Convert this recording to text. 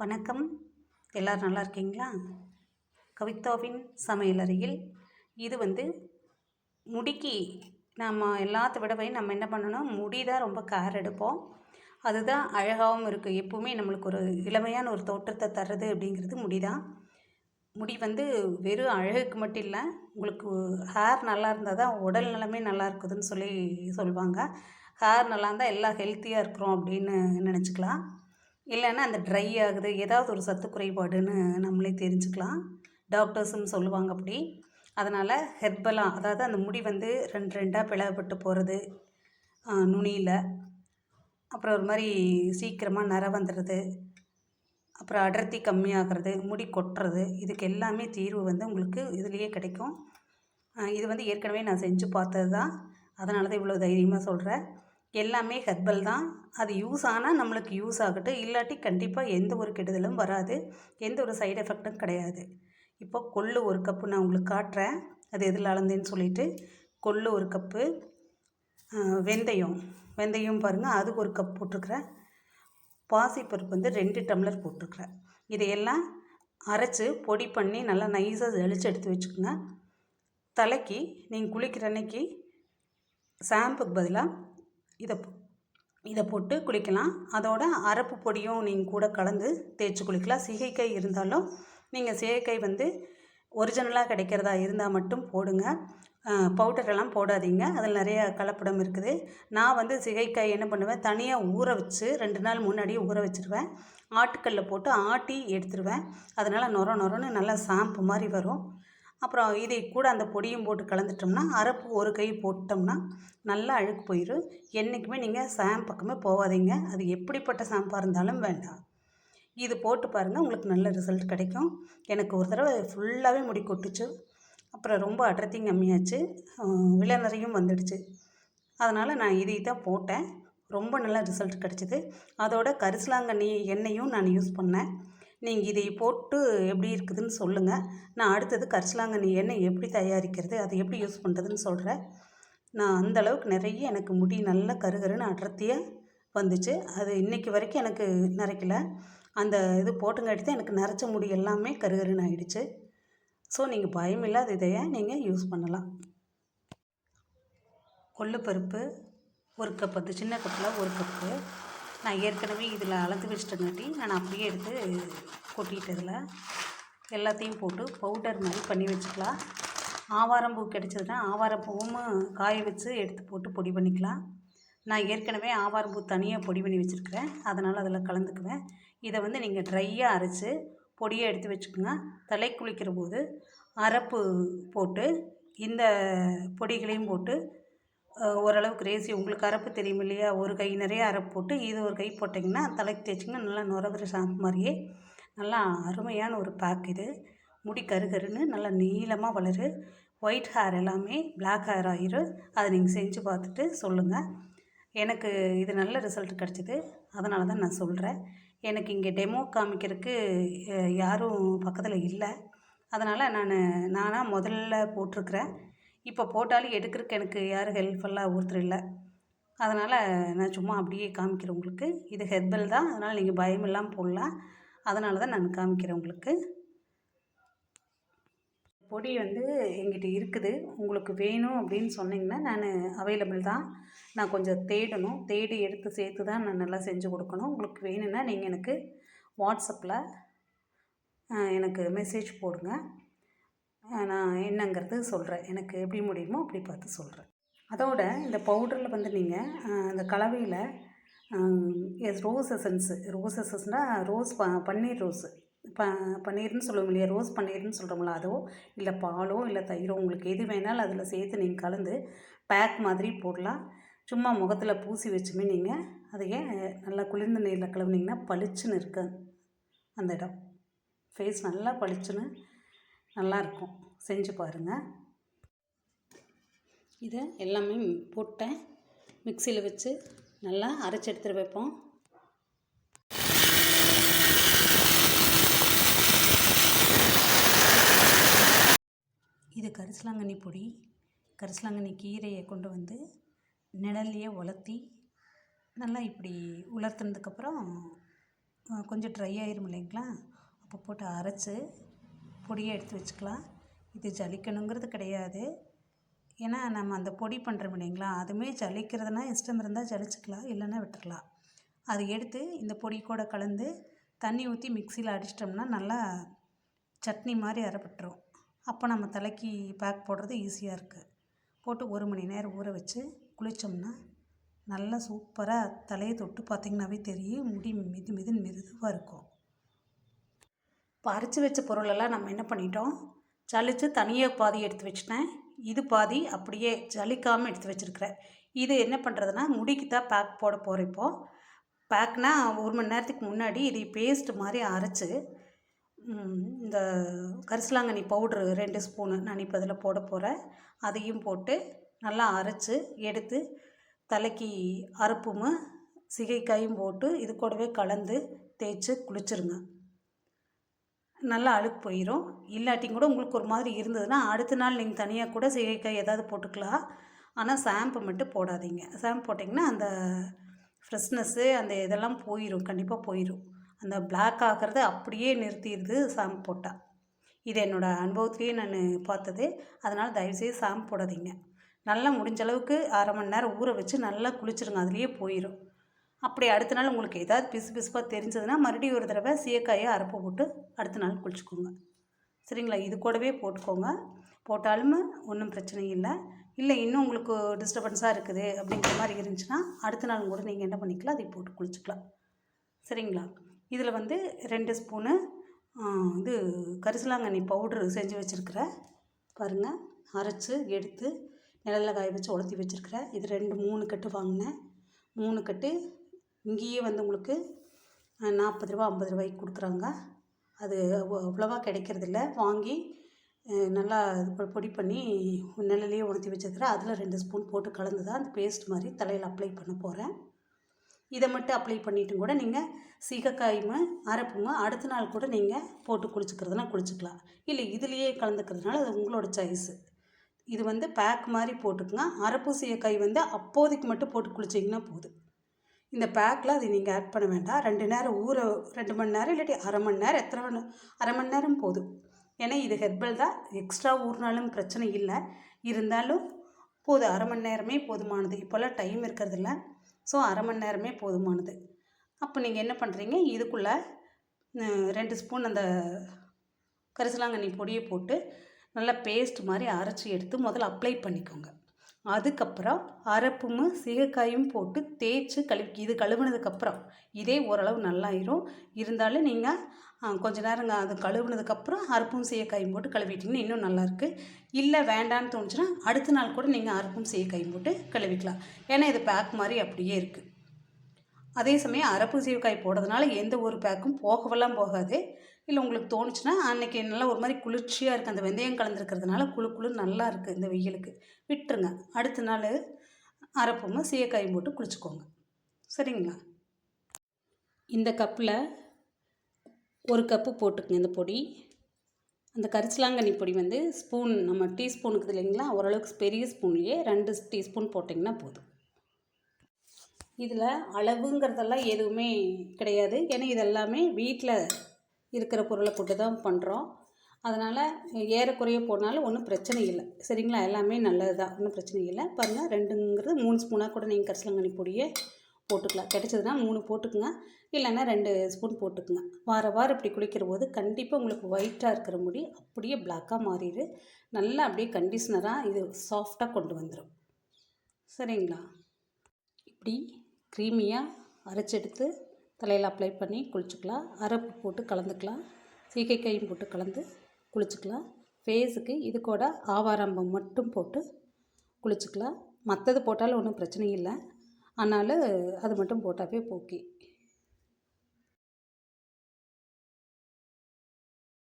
வணக்கம். எல்லோரும் நல்லா இருக்கீங்களா? கவிதாவின் சமையலறையில் இது வந்து முடிக்கு நம்ம எல்லாத்த விடவே நம்ம என்ன பண்ணணும்? முடி தான் ரொம்ப கேர் எடுப்போம். அதுதான் அழகாகவும் இருக்குது எப்போவுமே நம்மளுக்கு ஒரு இளமையான ஒரு தோற்றத்தை தர்றது அப்படிங்கிறது முடி தான். முடி வந்து வெறும் அழகுக்கு மட்டும் இல்லை உங்களுக்கு ஹேர் நல்லா இருந்தால் தான் உடல் நலமே நல்லா இருக்குதுன்னு சொல்லி சொல்லுவாங்க. ஹேர் நல்லா இருந்தால் எல்லாம் ஹெல்த்தியாக இருக்கிறோம் அப்படின்னு நினச்சிக்கலாம். இல்லைன்னா அந்த ட்ரை ஆகுது ஏதாவது ஒரு சத்து குறைபாடுன்னு நம்மளே தெரிஞ்சுக்கலாம். டாக்டர்ஸும் சொல்லுவாங்க அப்படி. அதனால் ஹெர்பலாக அதாவது அந்த முடி வந்து ரெண்டு ரெண்டாக பிளவுபட்டு போகிறது நுனியில். அப்புறம் ஒரு மாதிரி சீக்கிரமாக நர வந்துடுறது. அப்புறம் அடர்த்தி கம்மியாகிறது முடி கொட்டுறது இதுக்கு எல்லாமே தீர்வு வந்து உங்களுக்கு இதுலேயே கிடைக்கும். இது வந்து ஏற்கனவே நான் செஞ்சு பார்த்தது தான் அதனால தான் இவ்வளோ தைரியமாக சொல்கிறேன் எல்லாமே ஹெர்பல் தான். அது யூஸ் ஆனால் நம்மளுக்கு யூஸ் ஆகட்டும். இல்லாட்டி கண்டிப்பாக எந்த ஒரு கெடுதலும் வராது. எந்த ஒரு சைடு எஃபெக்டும் கிடையாது. இப்போ கொள்ளு ஒரு கப்பு நான் உங்களுக்கு காட்டுறேன். அது எதில் அளந்தேன்னு சொல்லிட்டு கொள்ளு ஒரு கப்பு வெந்தயம். வெந்தயம் பாருங்கள் அதுக்கு ஒரு கப் போட்டிருக்கிறேன் பாசிப்பருப்பு வந்து ரெண்டு டம்ளர் போட்டிருக்கிறேன் இதையெல்லாம் அரைச்சி பொடி பண்ணி நல்லா நைஸாக ஜலிச்சு எடுத்து வச்சுக்கோங்க. தலைக்கு நீங்கள் குளிக்கிற அன்னைக்கு ஷாம்புக்கு பதிலாக இதை இதை போட்டு குளிக்கலாம். அதோட அரப்பு பொடியும் நீங்கள் கூட கலந்து தேய்ச்சி குளிக்கலாம். சிகைக்காய் இருந்தாலும் நீங்கள் சிகைக்காய் வந்து ஒரிஜினலாக கிடைக்கிறதா இருந்தால் மட்டும் போடுங்க. பவுடரெல்லாம் போடாதீங்க. அதில் நிறைய கலப்படம் இருக்குது. நான் வந்து சிகைக்காய் என்ன பண்ணுவேன்? தனியாக ஊற வச்சு ரெண்டு நாள் முன்னாடியே ஊற வச்சுருவேன். ஆட்டுக்கல்லில் போட்டு ஆட்டி எடுத்துருவேன். அதனால் நொர நொரன்னு நல்லா சாம்பு மாதிரி வரும். அப்புறம் இதை கூட அந்த பொடியும் போட்டு கலந்துட்டோம்னா அரைப்பு ஒரு கை போட்டோம்னா நல்லா அழுக்கு போயிடும் என்றைக்குமே நீங்கள் சாம் பக்கமே போகாதீங்க. அது எப்படிப்பட்ட சாம்பாக இருந்தாலும் வேண்டாம். இது போட்டு பாருங்கள் உங்களுக்கு நல்ல ரிசல்ட் கிடைக்கும். எனக்கு ஒரு தடவை ஃபுல்லாகவே முடி கொட்டுச்சு. அப்புறம் ரொம்ப அடர்த்தியும் கம்மியாச்சு. விளைநிறையும் வந்துடுச்சு. அதனால் நான் இதை தான் போட்டேன். ரொம்ப நல்ல ரிசல்ட் கிடச்சிது. அதோட கரிசலாங்கண்ணி எண்ணெயும் நான் யூஸ் பண்ணேன். நீங்கள் இதை போட்டு எப்படி இருக்குதுன்னு சொல்லுங்கள் நான் அடுத்தது கரிசலாங்கண்ணி எண்ணெய் எப்படி தயாரிக்கிறது அதை எப்படி யூஸ் பண்ணுறதுன்னு சொல்கிறேன் நான் அந்தளவுக்கு நிறைய எனக்கு முடி நல்லா கருகருன்னு அடர்த்தியாக வந்துச்சு. அது இன்றைக்கி வரைக்கும் எனக்கு நரைக்கல அந்த இது போட்டுங்காட்டி தான் எனக்கு நரைச்ச முடி எல்லாமே கருகருன்னு ஆகிடுச்சு ஸோ நீங்கள் பயமில்லாத இதையை நீங்கள் யூஸ் பண்ணலாம். கொள்ளுப்பருப்பு ஒரு கப் அது சின்ன கப்பில் ஒரு கப்பு நான் ஏற்கனவே இதில் அளந்து வச்சிட்டங்காட்டி நான் அப்படியே எடுத்து கொட்டிட்டதில் எல்லாத்தையும் போட்டு பவுடர் மாதிரி பண்ணி வச்சுக்கலாம். ஆவாரம்பூ கிடச்சதுன்னா ஆவாரம்பூவும் காய வச்சு எடுத்து போட்டு பொடி பண்ணிக்கலாம். நான் ஏற்கனவே ஆவாரம்பூ தனியாக பொடி பண்ணி வச்சுருக்கிறேன். அதனால் அதில் கலந்துக்குவேன். இதை வந்து நீங்கள் ட்ரையாக அரைச்சி பொடியை எடுத்து வச்சுக்கோங்க. தலை குளிக்கிற போது அரப்பு போட்டு இந்த பொடிகளையும் போட்டு ஓரளவுக்கு ரேசி உங்களுக்கு அரப்பு தெரியும் இல்லையா? ஒரு கை நிறைய அரப்பு போட்டு இது ஒரு கை போட்டிங்கன்னா தலைக்கு தேய்ச்சிங்கன்னா நல்லா நுரகிற ஷாம்பு மாதிரியே நல்லா அருமையான ஒரு பேக் இது. முடி கருகருன்னு நல்லா நீளமாக வளரு. ஒயிட் ஹேர் எல்லாமே பிளாக் ஹேர் ஆயிரும் அதை நீங்கள் செஞ்சு பார்த்துட்டு சொல்லுங்கள் எனக்கு இது நல்ல ரிசல்ட் கிடச்சிது. அதனால தான் நான் சொல்கிறேன் எனக்கு இங்கே டெமோ காமிக்கிறதுக்கு யாரும் பக்கத்தில் இல்லை. அதனால் நான் நானாக முதல்ல போட்டிருக்கிறேன். இப்போ போட்டாலும் எடுக்கிறதுக்கு எனக்கு யாரும் ஹெல்ப்ஃபுல்லாக ஒருத்தர் இல்லை. அதனால் நான் சும்மா அப்படியே காமிக்கிறேன் உங்களுக்கு. இது ஹெர்பல் தான். அதனால் நீங்கள் பயம் இல்லாமல் போடலாம். அதனால தான் நான் காமிக்கிறேன் உங்களுக்கு. பொடி வந்து எங்கிட்ட இருக்குது. உங்களுக்கு வேணும் அப்படின்னு சொன்னிங்கன்னா நான் அவைலபிள் தான். நான் கொஞ்சம் தேடணும். தேடி எடுத்து சேர்த்து தான் நான் நல்லா செஞ்சு கொடுக்கணும். உங்களுக்கு வேணும்னா நீங்கள் எனக்கு வாட்ஸ்அப்பில் எனக்கு மெசேஜ் போடுங்க. நான் என்னங்கிறது சொல்கிறேன் எனக்கு எப்படி முடியுமோ அப்படி பார்த்து சொல்கிறேன் அதோட இந்த பவுடரில் வந்து நீங்கள் அந்த கலவையில் ரோஸ் எசன்ஸு ரோஸ் எசன்ஸ்னால் ரோஸ் ப பன்னீர் ரோஸு ப பன்னீர்னு சொல்லுவோம் இல்லையா? ரோஸ் பன்னீர்னு சொல்கிறோம்ல அதோ இல்லை பாலோ இல்லை தயிரோ உங்களுக்கு எது வேணாலும் அதில் சேர்த்து நீங்கள் கலந்து பேக் மாதிரி போடலாம். சும்மா முகத்தில் பூசி வச்சுமே நீங்கள் அதையே நல்லா குளிர்ந்த நீரில் கழுவுனீங்கன்னா பளிச்சுன்னு இருக்கு. அந்த இடம். ஃபேஸ் நல்லா பளிச்சுன்னு நல்லாயிருக்கும். செஞ்சு பாருங்கள் இதை எல்லாமே போட்டேன். மிக்சியில் வச்சு நல்லா அரைச்சி எடுத்துகிட்டு வைப்போம். இது கரிசலாங்கண்ணி பொடி. கரிசலாங்கண்ணி கீரையை கொண்டு வந்து நிழல்லையே உலர்த்தி நல்லா இப்படி உலர்த்தினதுக்கப்புறம் கொஞ்சம் ட்ரை ஆயிரும் இல்லைங்களா? அப்போ போட்டு அரைச்சி பொடியை எடுத்து வச்சுக்கலாம். இது ஜலிக்கணுங்கிறது கிடையாது. ஏன்னா நம்ம அந்த பொடி பண்ணுறோம் இல்லைங்களா? அதுவுமே ஜலிக்கிறதுனா இஷ்டம் இருந்தால் ஜலிச்சுக்கலாம் இல்லைன்னா விட்டுறலாம். அது எடுத்து இந்த பொடி கூட கலந்து தண்ணி ஊற்றி மிக்சியில் அடிச்சிட்டோம்னா நல்லா சட்னி மாதிரி அரைப்பட்டுரும். அப்போ நம்ம தலைக்கு பேக் போடுறது ஈஸியாக இருக்குது போட்டு ஒரு மணி நேரம் ஊற வச்சு குளித்தோம்னா நல்லா சூப்பராக தலையை தொட்டு பார்த்திங்கனாவே தெரியும். முடி மிது மிதுன்னு மிருதுவாக இருக்கும். இப்போ அரைச்சி வச்ச பொருளெல்லாம் நம்ம என்ன பண்ணிட்டோம்? ஜலித்து தனியாக பாதி எடுத்து வச்சுட்டேன். இது பாதி அப்படியே ஜலிக்காமல் எடுத்து வச்சுருக்கிறேன். இது என்ன பண்ணுறதுனா முடிக்கு தான் பேக் போட போகிறப்போ பேக்னால் பேக்னா ஒரு மணி நேரத்துக்கு முன்னாடி இது பேஸ்ட் மாதிரி அரைச்சி இந்த கரிசலாங்கண்ணி பவுட்ரு ரெண்டு ஸ்பூனு நான் இப்போ அதில் போட போகிறேன் அதையும் போட்டு நல்லா அரைச்சி எடுத்து தலைக்கு அரைப்பும் சிகைக்காயும் போட்டு இது கூடவே கலந்து தேய்ச்சி குளிச்சிருங்க. நல்லா அழுக்கு போயிடும் இல்லாட்டியும் கூட உங்களுக்கு ஒரு மாதிரி இருந்ததுன்னா அடுத்த நாள் நீங்கள் தனியாக கூட சீகைக்காய் ஏதாவது போட்டுக்கலாம். ஆனால் ஷாம்பு மட்டும் போடாதீங்க. ஷாம்பு போட்டிங்கன்னா அந்த ஃப்ரெஷ்னஸ்ஸு அந்த இதெல்லாம் போயிடும் கண்டிப்பாக போயிடும் அந்த பிளாக் ஆகிறது அப்படியே நிறுத்திடுது ஷாம்பு போட்டால் இது என்னோடய அனுபவத்துலேயே நான் பார்த்தது. அதனால் தயவுசெய்து ஷாம்பு போடாதீங்க. நல்லா முடிஞ்ச அளவுக்கு அரை மணி நேரம் ஊற வச்சு நல்லா குளிச்சிருங்க. அதுலேயே போயிடும் அப்படி அடுத்த நாள் உங்களுக்கு ஏதாவது பிசு பிசுப்பாக தெரிஞ்சதுன்னா மறுபடியும் ஒரு தடவை சீயக்காயை அரைப்பு போட்டு அடுத்த நாள் குளிச்சுக்கோங்க. சரிங்களா? இது கூடவே போட்டுக்கோங்க. போட்டாலும் ஒன்றும் பிரச்சனை இல்லை. இல்லை இன்னும் உங்களுக்கு டிஸ்டர்பன்ஸாக இருக்குது அப்படிங்கிற மாதிரி இருந்துச்சுன்னா அடுத்த நாள் கூட நீங்கள் என்ன பண்ணிக்கலாம்? அதை போட்டு குளிச்சுக்கலாம். சரிங்களா? இதில் வந்து ரெண்டு ஸ்பூனு இது கரிசலாங்கண்ணி பவுட்ரு செஞ்சு வச்சுருக்கிற பாருங்கள் அரைச்சி எடுத்து நிழலில் காய வச்சு உலர்த்தி வச்சுருக்கிறேன் இது ரெண்டு மூணு கட்டு வாங்கினேன். மூணு கட்டு இங்கேயே வந்து உங்களுக்கு நாற்பது ரூபா ஐம்பது ரூபாய்க்கு கொடுக்குறாங்க. அது அவ்வளோவா கிடைக்கிறதில்ல. வாங்கி நல்லா பொடி பண்ணி நிழலையே உணர்த்தி வச்சுருக்கிறேன் அதில் ரெண்டு ஸ்பூன் போட்டு கலந்து தான் அந்த பேஸ்ட் மாதிரி தலையில் அப்ளை பண்ண போகிறேன் இதை மட்டும் அப்ளை பண்ணிட்டும் கூட நீங்கள் சீகக்காயும் அரைப்புங்க அடுத்த நாள் கூட நீங்கள் போட்டு குளிச்சுக்கிறதுனா குளிச்சுக்கலாம். இல்லை இதுலேயே கலந்துக்கிறதுனால அது உங்களோட சாய்ஸு இது வந்து பேக் மாதிரி போட்டுக்குங்க. அரைப்பு சீயக்காய் வந்து அப்போதைக்கு மட்டும் போட்டு குளிச்சிங்கன்னா போதும். இந்த பேக்கில் அது நீங்கள் ஆட் பண்ண வேண்டாம். ரெண்டு நேரம் ஊற ரெண்டு மணி நேரம் இல்லாட்டி அரை மணி நேரம் எத்தனை மணி அரை மணி நேரம் போதும். ஏன்னா இது ஹெர்பல் தான். எக்ஸ்ட்ரா ஊறினாலும் பிரச்சனை இல்லை. இருந்தாலும் போதும். அரை மணி நேரமே போதுமானது. இப்போல்லாம் டைம் இருக்கிறதில்ல ஸோ அரை மணி நேரமே போதுமானது. அப்போ நீங்கள் என்ன பண்ணுறீங்க இதுக்குள்ளே ரெண்டு ஸ்பூன் அந்த கரிசலாங்கண்ணி பொடியை போட்டு நல்லா பேஸ்ட் மாதிரி அரைச்சி எடுத்து முதல்ல அப்ளை பண்ணிக்கோங்க. அதுக்கப்புறம் அரப்பும் சீகக்காயும் போட்டு தேய்ச்சி கழு இது கழுவுனதுக்கப்புறம். இதே ஓரளவு நல்லாயிரும். இருந்தாலும் நீங்கள் கொஞ்ச நேரங்க அது கழுவுனதுக்கப்புறம் அரப்பும் சீயக்காயும் போட்டு கழுவிட்டிங்கன்னா இன்னும் நல்லாயிருக்கு. இல்லை வேண்டான்னு தோணுச்சுன்னா அடுத்த நாள் கூட நீங்கள் அரப்பும் சீயக்காயும் போட்டு கழுவிக்கலாம். ஏன்னா இது பேக் மாதிரி அப்படியே இருக்குது அதே சமயம் அரப்பு சீவக்காய் போடுறதுனால எந்த ஒரு பேக்கும் போகவெல்லாம் போகாது. இல்லை உங்களுக்கு தோணுச்சுன்னா அன்றைக்கி நல்லா ஒரு மாதிரி குளிர்ச்சியாக இருக்குது அந்த வெந்தயம் கலந்துருக்கிறதுனால குளு குளு நல்லா இருக்குது இந்த வெயிலுக்கு. விட்டுருங்க. அடுத்த நாள் அரப்பும் சீயக்காயும் போட்டு குளிச்சுக்கோங்க. சரிங்களா? இந்த கப்பில் ஒரு கப்பு போட்டுக்குங்க இந்த பொடி. அந்த கரிசலாங்கண்ணி பொடி வந்து ஸ்பூன் நம்ம டீஸ்பூனுக்கு இருக்குது இல்லைங்களா? ஓரளவுக்கு பெரிய ஸ்பூன்லேயே ரெண்டு டீஸ்பூன் போட்டிங்கன்னா போதும். இதில் அளவுங்கிறதெல்லாம் எதுவுமே கிடையாது. ஏன்னா இதெல்லாமே வீட்டில் இருக்கிற பொருளை போட்டு தான் பண்ணுறோம் அதனால் ஏறக்குறைய போனாலும் ஒன்றும் பிரச்சனை இல்லை. சரிங்களா? எல்லாமே நல்லது தான். ஒன்றும் பிரச்சனை இல்லை. பாருங்கள் ரெண்டுங்கிறது மூணு ஸ்பூனாக கூட நீங்கள் கரிசலங்கனி பொடியே போட்டுக்கலாம். கிடைச்சதுன்னா மூணு போட்டுக்குங்க. இல்லைன்னா ரெண்டு ஸ்பூன் போட்டுக்குங்க. வார வாரம் இப்படி குளிக்கிற போது கண்டிப்பாக உங்களுக்கு ஒயிட்டாக இருக்கிற முடி அப்படியே பிளாக்காக மாறிடு. நல்லா அப்படியே கண்டிஷ்னராக இது சாஃப்டாக கொண்டு வந்துடும் சரிங்களா? இப்படி க்ரீமியாக அரைச்செடுத்து தலையில் அப்ளை பண்ணி குளிச்சுக்கலாம். அரப்பு போட்டு கலந்துக்கலாம். சீகைக்காயும் போட்டு கலந்து குளிச்சுக்கலாம். ஃபேஸுக்கு இது கூட ஆவாரம்பம் மட்டும் போட்டு குளிச்சுக்கலாம். மற்றது போட்டாலும் ஒன்றும் பிரச்சனை இல்லை. ஆனாலும் அது மட்டும் போட்டாவே ஓகே